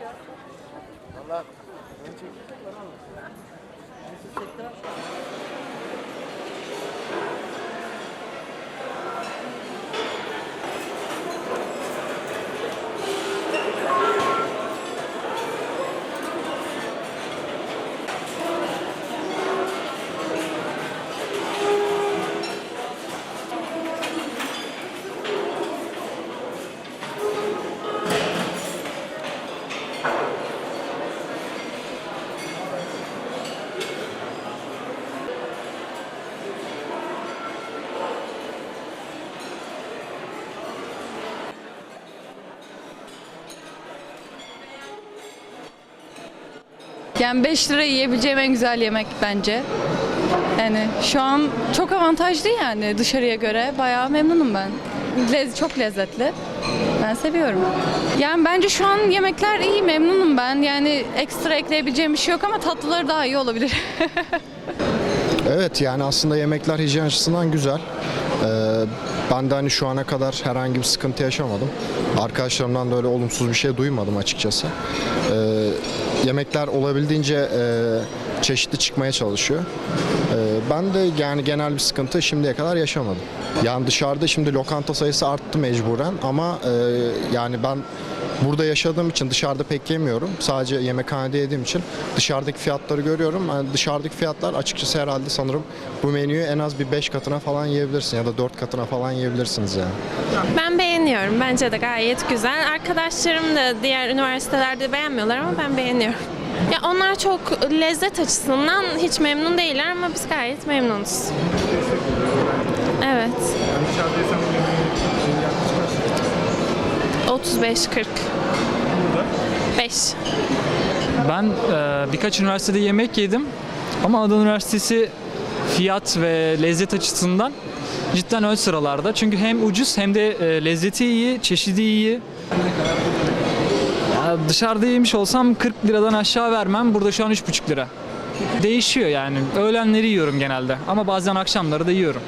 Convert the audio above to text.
Allah. Yani 5 lira yiyebileceğim en güzel yemek bence. Yani şu an çok avantajlı yani dışarıya göre. Bayağı memnunum ben. Lez, çok lezzetli. Ben seviyorum. Yani bence şu an yemekler iyi, memnunum ben. Yani ekstra ekleyebileceğim bir şey yok ama tatlıları daha iyi olabilir. Evet yani aslında yemekler hijyen açısından güzel. Ee, ben de hani şu ana kadar herhangi bir sıkıntı yaşamadım. Arkadaşlarımdan da öyle olumsuz bir şey duymadım açıkçası. Ee, yemekler olabildiğince e, çeşitli çıkmaya çalışıyor. Ee, ben de yani genel bir sıkıntı şimdiye kadar yaşamadım. Yani dışarıda şimdi lokanta sayısı arttı mecburen ama e, yani ben burada yaşadığım için dışarıda pek yemiyorum. Sadece yemekhanede yediğim için dışarıdaki fiyatları görüyorum. Yani dışarıdaki fiyatlar açıkçası herhalde sanırım bu menüyü en az bir 5 katına falan yiyebilirsin ya da 4 katına falan yiyebilirsiniz yani. Ben beğeniyorum. Bence de gayet güzel. Arkadaşlarım da diğer üniversitelerde beğenmiyorlar ama ben beğeniyorum. Ya onlar çok lezzet açısından hiç memnun değiller ama biz gayet memnunuz. Evet. 35-40. 5. Ben e, birkaç üniversitede yemek yedim ama Anadolu Üniversitesi fiyat ve lezzet açısından cidden ön sıralarda. Çünkü hem ucuz hem de e, lezzeti iyi, çeşidi iyi. Ya dışarıda yemiş olsam 40 liradan aşağı vermem. Burada şu an 3,5 lira. Değişiyor yani. Öğlenleri yiyorum genelde ama bazen akşamları da yiyorum.